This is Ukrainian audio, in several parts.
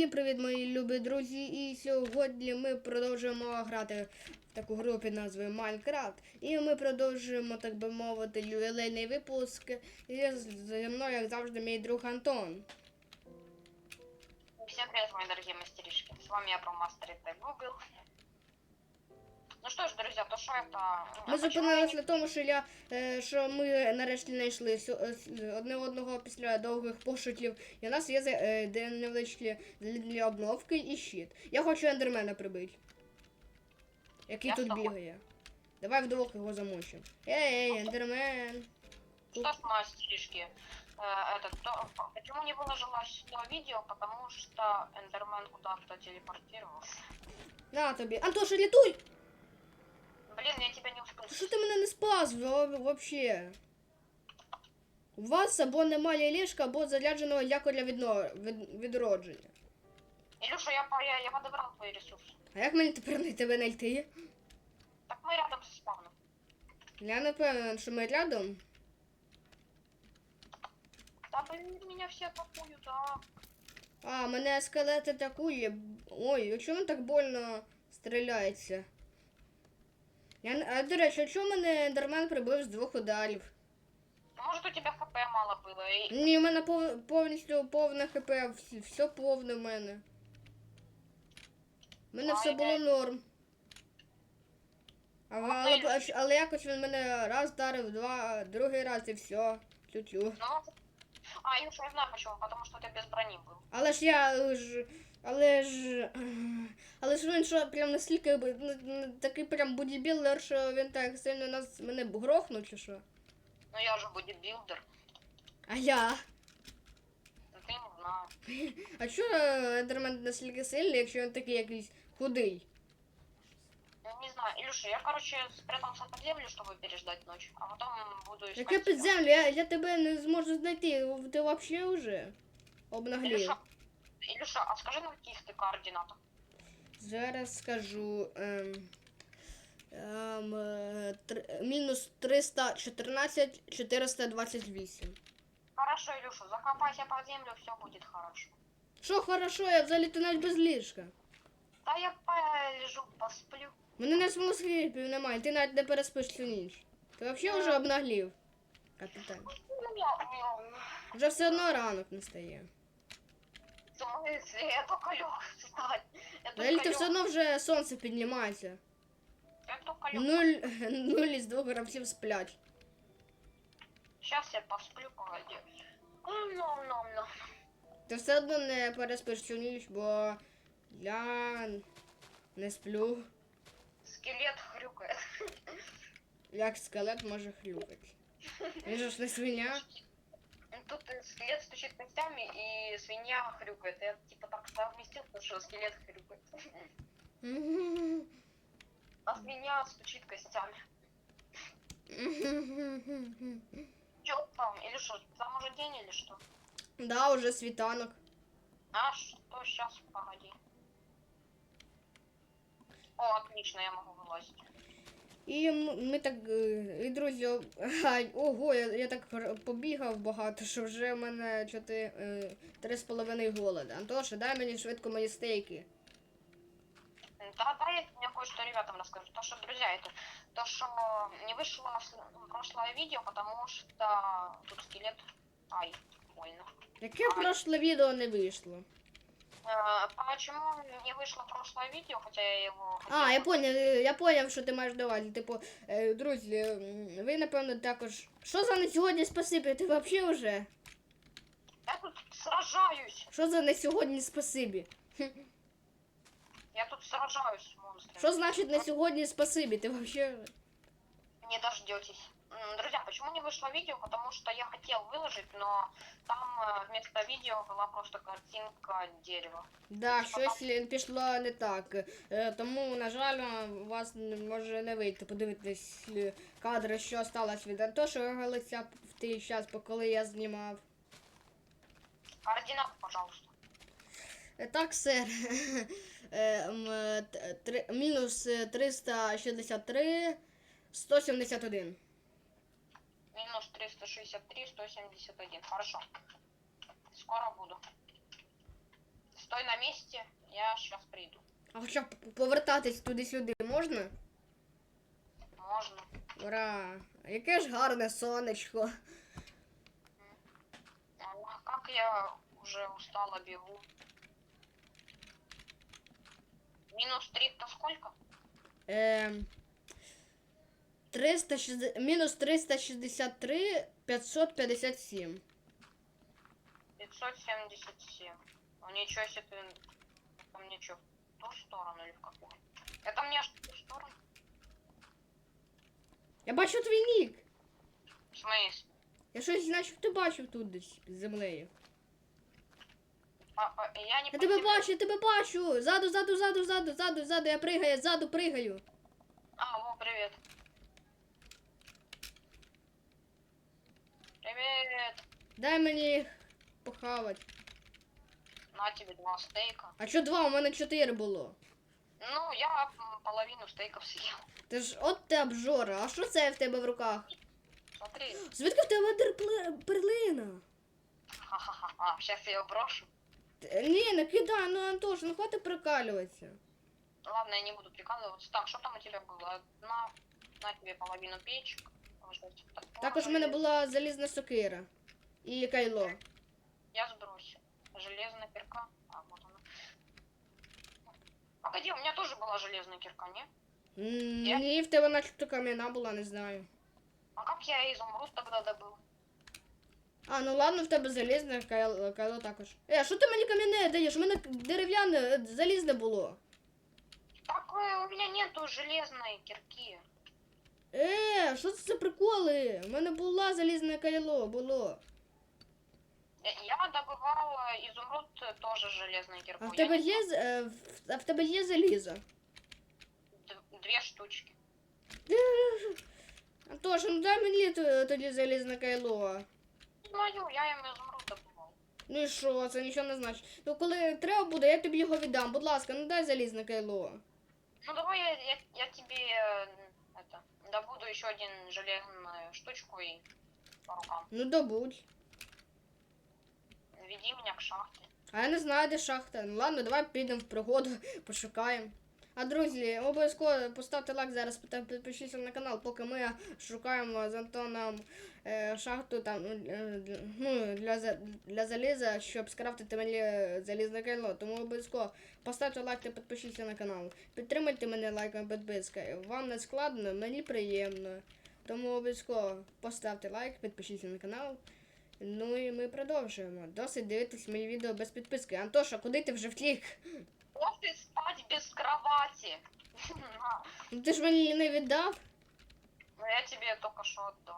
Всім привіт, мої любі друзі! І сьогодні ми продовжуємо грати в таку гру під назвою Майнкрафт. І ми продовжуємо, так би мовити, ювілейний випуск. І з- зі мною, як завжди, мій друг Антон. Всем привет, мої дорогие мастеришки. С вами я, Промастер это Google. Ну что ж, друзья, то что это... Ми А почему зупинилися я на тому, що я е, що ми нарешті знайшли сю- е, с- одне одного після довгих пошуків. І у нас є за- е, де невеличкі для, для обновки і щит. Я хочу ендермена прибити. Який Я тут з тобою. бігає. Давай вдвох його замочимо. Ей, ендермен. не- Что ж, мастеришки? Э, этот, то, почему не выложилось то видео? Потому что Эндермен куда-то телепортировался. На тобі. Антоша, рятуй! Блин, я тебя не успел. Що ти мене не спас вообще? У вас або немає ліжка, або зарядженого якоря відно... від... відродження. Илюша, я, по- я, я подобрал твои ресурсы. А як мені тепер на тебе знайти? Так мы рядом со спавном. Я не певен, що ми рядом. Да, блин, меня все атакуют, а... А, мене скелет атакує. Ой, чому він так больно стріляється? Я... не- А, до речі, а чому мене Ендермен прибив з двох ударів? Может, у тебя хп мало было, и... Ні, у мене пов... повністю повне хп, вс- все повне в мене. У мене все було норм. А, але, але, але якось він мене раз вдарив, два, другий раз і все. Тю-тю. Ну, а, Илюша, я знаю почему, потому что ты без брони был. Але ж я е, ж. але ж. Але ж він що прям настільки ну, ну, такий прям бодібілдер, що він так сильно нас мене б грохнув чи що. Ну, я же бодибилдер. А я. Ты не знаю. А чого Ендермен настільки сильний, якщо він такий якийсь худий? Я не знаю. Илюша, я, короче, спрятался под землю, чтобы переждать ночь, а потом буду искать Яке тебя. під землю? Я, я тебе не зможу знайти. Ти взагалі вже обнаглів. Илюша, Илюша, а скажи на каких ты координатах? Зараз скажу. Ем, ем, е, тр- мінус 314, 428. Хорошо, Илюша, закопайся под землю, все будет хорошо. Що хорошо, я взагалі то навіть без ліжка. Да я полежу, посплю. Мене не смоскріпів немає, ти навіть не переспиш цю ніч. Ти взагалі вже обнаглів. Капітан. Вже все одно ранок не стає. В смысле? Я только лег встать. Я Взагалі только то все лег. одно вже сонце піднімається. Я только лег. Нуль, нуль із двох гравців сплять. Сейчас я посплю, погоди. Ну-ну-ну. Ти все одно не переспиш цю ніч, бо я не сплю. Скелет хрюкает. Як скелет може хрюкати. Він же ж не свиня. Тут скелет стучит костями, и свинья хрюкает. Я типа так совместил, потому что скелет хрюкает. А свинья стучит костями. Чё там? Или что, там уже день или что? Да, уже світанок. А что сейчас, погоди. О, отлично, я могу вылазить. І ми так, е, і друзі, ого, я, я так побігав багато, що вже в мене чотири, е, три з половиною голода. Антоша, дай мені швидко мої стейки. Да, да, я мне кое-что ребятам расскажу. То, что, друзья, это то, что не вышло прошлое видео, потому что тут скелет. Ай, больно. Яке прошле відео не вийшло? Почему не вышло прошлое видео, хотя я его... А, я поняв, е, я поняв, що ти маєш давати. Типу, е, друзі, ви напевно також. Що за не сьогодні спасибі? Ти взагалі вже? Я тут сражаюсь. Що за не сьогодні спасибі? Я тут сражаюсь с монстрами. Що значить на сьогодні спасибі? Ти взагалі. Не дождетесь. М, Друзья, почему не вышло видео? Потому что я хотел выложить, но там э, вместо видео была просто картинка дерева. Да, щось лі- пішло не так. Е, Тому, на жаль, у вас не- може не вийти подивитись е, кадри, що сталося від Антошого лиця в той час, коли я знімав. Координаты, пожалуйста. Е, Так, сер. Е, м, е, т- три- Мінус е, 363, 171. Минус 363, 171. Хорошо. Скоро буду. стой на месте, я сейчас приду. А хоча б повертатись туди-сюди можна? Можно. Ура! Яке ж гарне сонечко. А Как я уже устала бегу. Минус три то сколько? Ем, 360, мінус 363, 557. 577. Ну ничего себе ты... Это мне что, в ту сторону или в какую? Это мне аж в ту сторону? Я бачу твій нік. В смысле? Я щось начебто бачив тут десь під землею. А, а, я не Я тебе понимаю. бачу, я тебе бачу. Ззаду, ззаду, ззаду, ззаду, ззаду, ззаду, я пригаю, ззаду пригаю. А, во, привет. Привет. Дай мені похавати. На тебе два стейка. А що два? У мене чотири було. Ну, я м, половину стейков съел. Ти ж от ти обжора, а що це в тебе в руках? Смотри. Звідки в тебе дерпли- перлина? Ха-ха-ха. Сейчас я ее брошу. Т- Ні, не кидай, ну Антош, ну хватить прикалюватися. Ладно, я не буду прикалываться. Так, что там у тебя было? Одна, на тебе половину печек. Может, такое. Також в мене була залізна сокира і кайло. Я сбросил. Железная кирка. А, вот она. Погоди, у меня тоже была железная кирка, не? М, Я? Ні, в тебе начебто кам'яна була, не знаю. А как я изумруд тогда добыл? А, ну ладно, в тебе залізне кайло, кайло також. Е, а що ти мені кам'яне даєш? У мене дерев'яне, е, залізне було. Так э, у меня нету железной кирки. Е, що це за приколи? У мене була залізне кайло, було. Я, я добывала изумруд э, тоже железной киркой. А в Я тебе не є, з- е, в- а в тебе є залізо? Д- Две штучки. Антош, ну дай мені т- тоді залізне кайло. Мою, я им изумруд добывал. Ну і що, це нічого не значить. Ну коли треба буде, я тобі його віддам. Будь ласка, ну дай залізне кайло. Ну давай я, я, я тебе э, это, добуду еще один железную штучку и по рукам. Ну добудь. Веди меня к шахте. А я не знаю, де шахта. Ну ладно, давай підемо в пригоду, пошукаємо. А друзі, обов'язково поставте лайк зараз, підпишіться на канал, поки ми шукаємо з Антоном е, шахту там е, ну, для, для заліза, щоб скрафтити мені залізне кайло. Тому обов'язково поставте лайк та підпишіться на канал. Підтримайте мене лайком підпискою. Вам не складно, мені приємно. Тому обов'язково поставте лайк, підпишіться на канал. Ну і ми продовжуємо. Досить дивитись мої відео без підписки. Антоша, куди ти вже втік? После спать без кровати. Ну ти ж мені не віддав. Ну я тебе только что отдал.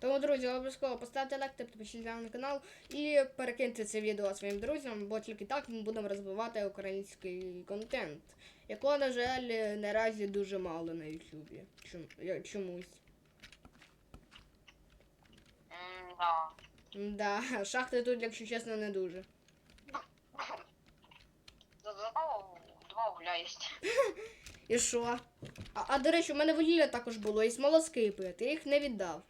Тому, друзі, обов'язково поставте лайк та підпишіться на канал і перекиньте це відео своїм друзям, бо тільки так ми будемо розвивати український контент, якого, на жаль, наразі дуже мало на Ютубі. Чом- Чомусь. М, Да. Да, шахти тут, якщо чесно, не дуже. За- Зато два угля есть. І що? А, а до речі, у мене вугілля також було, і смолоскипи, ти їх не віддав.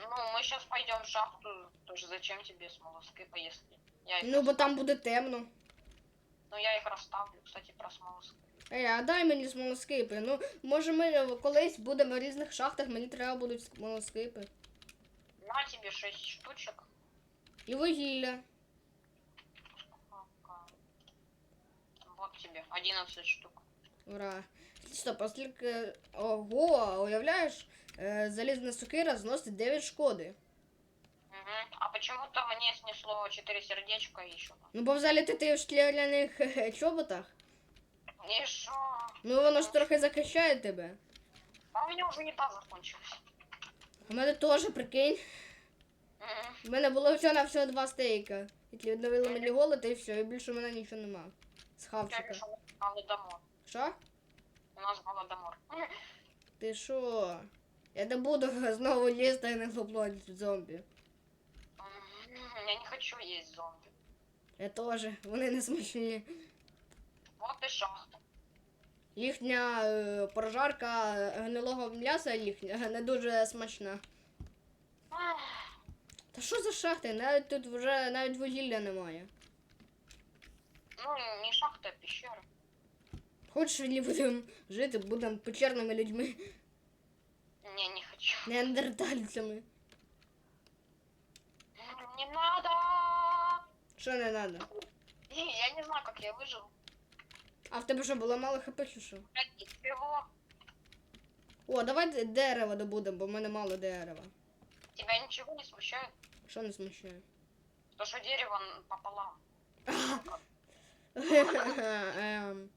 Ну, мы сейчас пойдем в шахту. Тоже зачем тебе смолоскипы, если я их Ну, бо там буде темно. Ну я их расставлю, кстати, про смолоскипы. Ей, а дай мені смолоскипи. Ну, може ми колись будемо в різних шахтах, мені треба будуть смолоскипи. На тебе 6 штучек. І вугілля. Тебе 11 штук. Ура. Стоп, а скільки. Ого, уявляєш? Е, залізна сокира зносить 9 шкоди. А почему-то мне снесло 4 сердечка и еще. Ну, бо взагалі ти, в шкіряних чоботах. И шо? Ну воно ж трохи захищає тебе. А у меня уже еда закончилась. У мене теж прикинь. У мене було всього на всього два стейка. Які відновили мені голод і все, і більше у мене нічого нема. З хавчика. голодомор. Що? У нас голодомор. Ти що? Я не буду знову лізти і не заплодити зомбі. Я не хочу есть зомби. Я теж, вони не смачні. Вот и шахта. Їхня е, прожарка е, гнилого м'яса їхня не дуже смачна. Та що за шахти? Навіть тут вже навіть вугілля немає. Ну, не шахта, а пещера. Хочеш, не будемо жити, будемо печерними людьми, Не, не хочу. неандертальцями. Не надо! Що не треба? Я не знаю, как я выжил. А в тебе що, було мало хп чи що? О, давай дерево добудемо, бо в мене мало дерева. Тебя ничего не смущает? Що не смущає? То, что дерево пополам. Ем,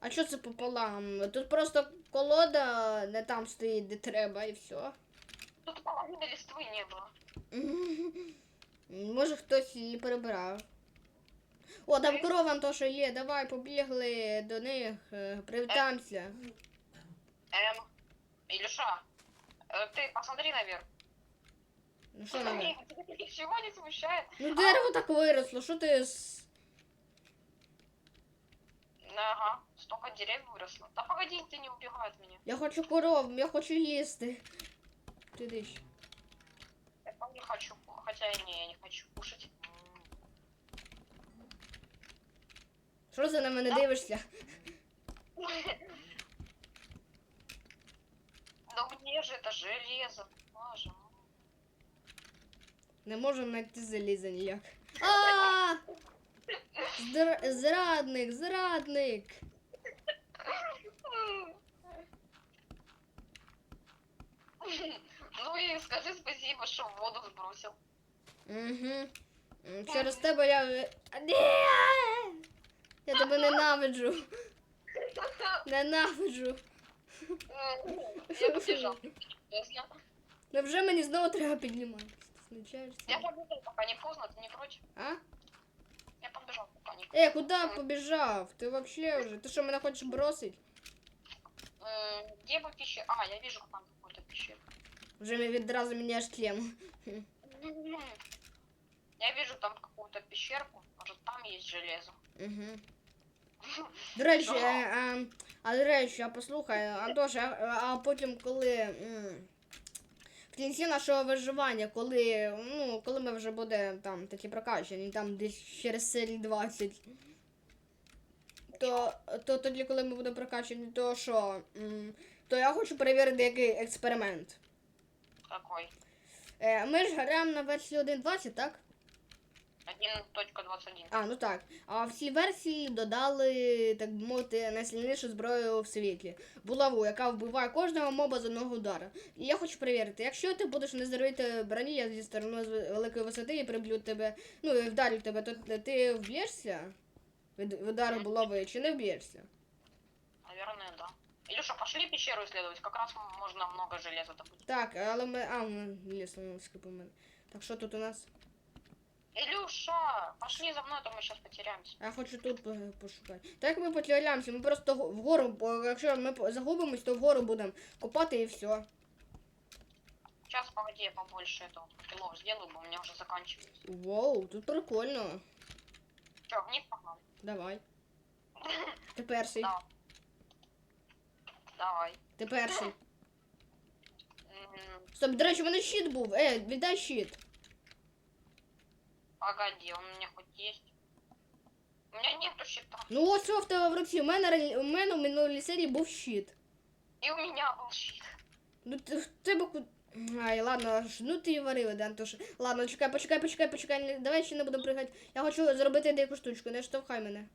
А що це пополам? Тут просто колода не там стоїть, де треба, і все. Тут половины листвы не было. Може хтось її перебрав. О, там корова то, що є, давай побігли до них, е, привітаємося. Эм, Илюша, э, ты посмотри наверх. Ну що нам? Тебя Ничего не смущает? Ну дерево так виросло, що ти з... Ага, столько деревьев выросло. Да погоди, ты не убегай от меня. Я хочу коров, я хочу їсти. Ти йди ще. Я сам не хочу, хотя и не, я не хочу кушать. Що ти на мене дивишся? Да где же это железо? Боже мой. Не можу знайти заліза ніяк. А! Здра- Зрадник, зрадник. Ну и скажи спасибо, что в воду сбросил. Угу. Через тебе я. Ні! Я тебе ненавиджу. Ненавиджу. Я. Поздно. Невже мені знову треба підніматися? Ти? Я побежал, пока не поздно, ты не против? А? Побежал, не Е, куди побіжав? Ти вообще вже? Ти що мене хочеш бросить? М, Где бы пещера? А, я вижу там какую-то пещеру. Вже ми відразу міняєш тему. Я вижу там какую-то пещерку. Может там есть железо. Угу. До речі, а, а до речі, а послухай, Антош, а, а потім, коли кінці нашого виживання, коли, ну, коли ми вже будемо там такі прокачені, там десь через серії 20, то, то тоді, коли ми будемо прокачені, то що? То я хочу перевірити який експеримент. Какой? Е, ми ж граємо на версії 1.20, так? 1.21. А, ну так. А в цій версії додали, так би мовити, найсильнішу зброю в світі. Булаву, яка вбиває кожного моба з одного удара. І я хочу перевірити, якщо ти будеш не зробити броні я зі сторони з великої висоти і приб'ю тебе, ну і вдарю тебе, то ти вб'єшся від удару булави чи не вб'єшся? Наверное, да. Илюша, пошли пещеру исследовать. Как раз можно много железа добыть. Так, але ми. А, ми лісом скипу мене. Так що тут у нас? Илюша, пошли за мной, а то мы сейчас потеряемся. Я хочу тут е, пошукати. Так ми потеряємося, ми просто го- вгору, бо якщо ми загубимось, то вгору будемо копати і все. Сейчас, погоди, я побольше этого килов сделаю, бо у меня уже заканчивается. Воу, тут прикольно. Че, вниз погнали? Давай. Ти перший. Да. Давай. Ти перший. Стоп, до речі, у мене щит був. Е, віддай щит. Погоди, он у меня хоть есть. У меня нету щита. Ну ось що в тебе в руці. У мене, у мене в минулій серії був щит. И у меня был щит. Ну ти в тебе ку... Ай, ладно, аж- ну ти і варили, да, Антош. Ладно, чекай, почекай, почекай, почекай. не- Давай ще не будемо пригати. Я хочу зробити деяку штучку, не штовхай мене.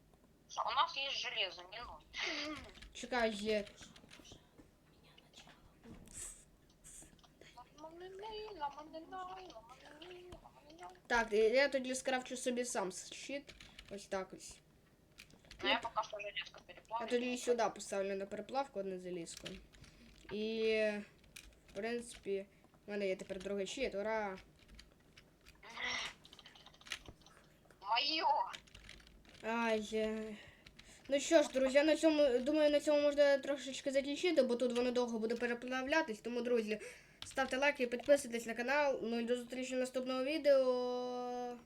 У нас есть железо, не ной. Чекай, є. Так, я тоді скрафчу собі сам щит. Ось так ось. Ну я пока что железко Я переплавлю. тоді сюди поставлю на переплавку одну залізку. І, в принципі, в мене є тепер другий щит, ура! Мое! Ай. Ну що ж, друзі, на цьому, думаю, на цьому можна трошечки закінчити, бо тут воно довго буде переплавлятись. Тому, друзі, ставте лайки, підписуйтесь на канал. Ну і до зустрічі в наступного відео.